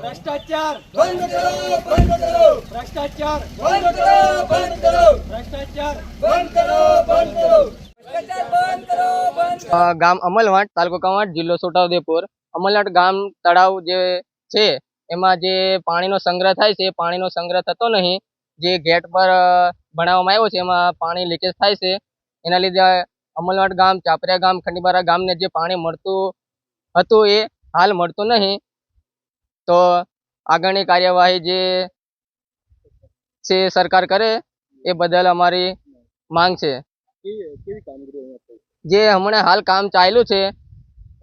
ભ્રષ્ટાચાર બંધ કરો બંધ કરો. ભ્રષ્ટાચાર બંધ કરો બંધ કરો. ભ્રષ્ટાચાર. બંધ કરો બંધ કરો. ગામ અમલવાટ તાલુકો કવાંટ જિલ્લો છોટાઉદેપુર. અમલવાટ ગામ તળાવ જે છે એમાં જે પાણીનો સંગ્રહ થાય છે એ પાણીનો સંગ્રહ થતો નહીં. જે ગેટ પર બનાવવામાં આવ્યો છે એમાં પાણી લીકેજ થાય છે. એના લીધે અમલવાટ ગામ ચાપરિયા ગામ ખંડીબારા ગામને જે પાણી મળતું હતું એ હાલ મળતું નહીં. તો આગળની કાર્યવાહી જે છે સરકાર કરે એ બદલ અમારી માંગ છે. જે હમણાં હાલ કામ ચાલ્યું છે,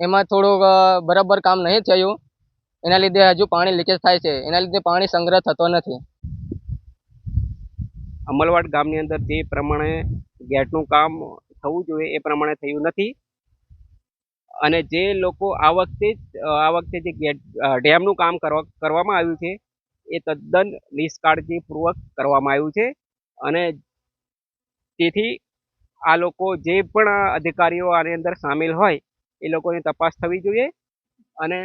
એમાં થોડુંક બરાબર કામ નહીં થયું. એના લીધે હજુ પાણી લીકેજ થાય છે. એના લીધે પાણી સંગ્રહ થતો નથી. અમલવાડ ગામની અંદર જે પ્રમાણે ગેટનું કામ થવું જોઈએ એ પ્રમાણે થયું નથી. અને જે લોકો આ વખતે આ વખતે જે ડેમનું કામ કરવા, કરવામાં આવ્યું છે, એ તદ્દન નિષ્કાળજીપૂર્વક કરવામાં આવ્યું છે. અને તેથી આ લોકો જે પણ અધિકારીઓ આની અંદર સામેલ હોય, એ લોકોની તપાસ થવી જોઈએ અને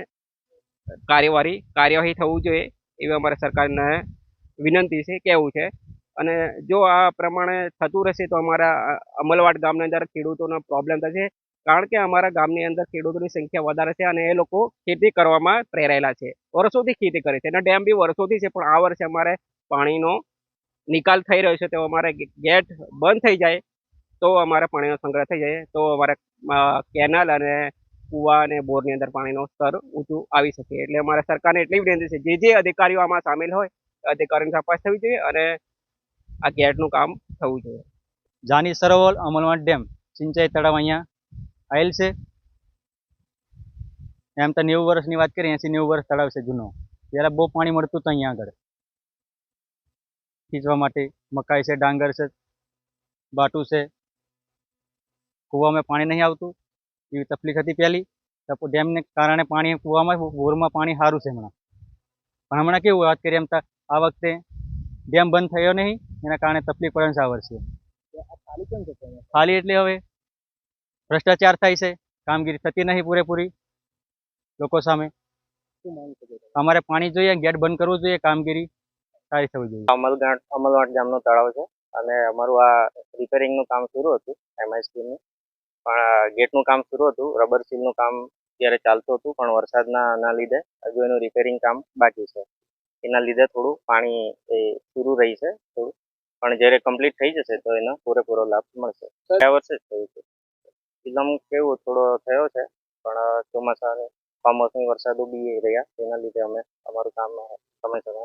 કાર્યવાહી કાર્યવાહી થવું જોઈએ એવી અમારે સરકારને વિનંતી છે, કહેવું છે. અને જો આ પ્રમાણે થતું રહેશે તો અમારા અમલવાડ ગામની અંદર ખેડૂતોનો પ્રોબ્લેમ થશે. કારણ કે અમારા ગામની અંદર ખેડૂતોની સંખ્યા વધારે છે અને એ લોકો ખેતી કરવામાં પ્રેરાયેલા છે. વર્ષોથી ખેતી કરે છે અને ડેમ બી વર્ષોથી છે, પણ આ વર્ષે અમારે પાણીનો નિકાલ થઈ રહ્યો છે, તો અમારે ગેટ બંધ થઈ જાય, તો અમારે પાણીનો સંગ્રહ થઈ જાય, તો અમારે કેનાલ અને કૂવા અને બોરની અંદર પાણીનો સ્તર ઊંચું આવી શકે. એટલે અમારે સરકારને એટલી વિનંતી છે, જે જે અધિકારીઓ આમાં સામેલ હોય એ અધિકારીની તપાસ થવી જોઈએ અને આ ગેટનું કામ થવું જોઈએ. જાની સરોવર અમલવાડ ડેમ, સિંચાઈ તળાવ અહીંયા આવેલ છે. એમ તો નેવું વર્ષની વાત કરીએ એસી નેવું વર્ષ તળાવ છે જૂનો. ત્યારે બહુ પાણી મળતું હતું અહીંયા આગળ. ખીચવા માટે મકાઈ છે ડાંગર છે બાટું છે. કૂવામાં પાણી નહીં આવતું. એવી તકલીફ હતી પહેલી. ડેમને કારણે પાણી કૂવામાં બોરમાં પાણી સારું છે હમણાં. પણ હમણાં કેવું વાત કરીએ એમ તો આ વખતે ડેમ બંધ થયો નહીં. એના કારણે તકલીફ પડે છે. આ વર્ષે ખાલી એટલે હવે ભ્રષ્ટાચાર થાય છે, કામગીરી થતી નહીં પૂરેપૂરી લોકો સામે. અમારે પાણી જોઈએ, ગેટ બંધ કરવું જોઈએ, કામગીરી સારી થવી જોઈએ. અમલવાટ ગામનો તળાવ છે અને અમારું આ રિપેરિંગનું કામ શરૂ હતું એમઆઈસીનું પણ ગેટનું કામ શરૂ હતું રબર સીલનું કામ ત્યારે ચાલતું હતું, પણ વરસાદના, ના લીધે હજુ એનું રિપેરિંગ કામ બાકી છે. એના લીધે થોડું પાણી એ શરૂ રહી છે થોડું. પણ જ્યારે કમ્પ્લીટ થઈ જશે તો એનો પૂરેપૂરો લાભ મળશે. ગયા વર્ષે જ થયું છે. ફિલ્મ કેવું થોડો થયો છે, પણ ચોમાસા કમોસમી વરસાદો બી રહ્યા, તેના લીધે અમે અમારું કામ સમયસર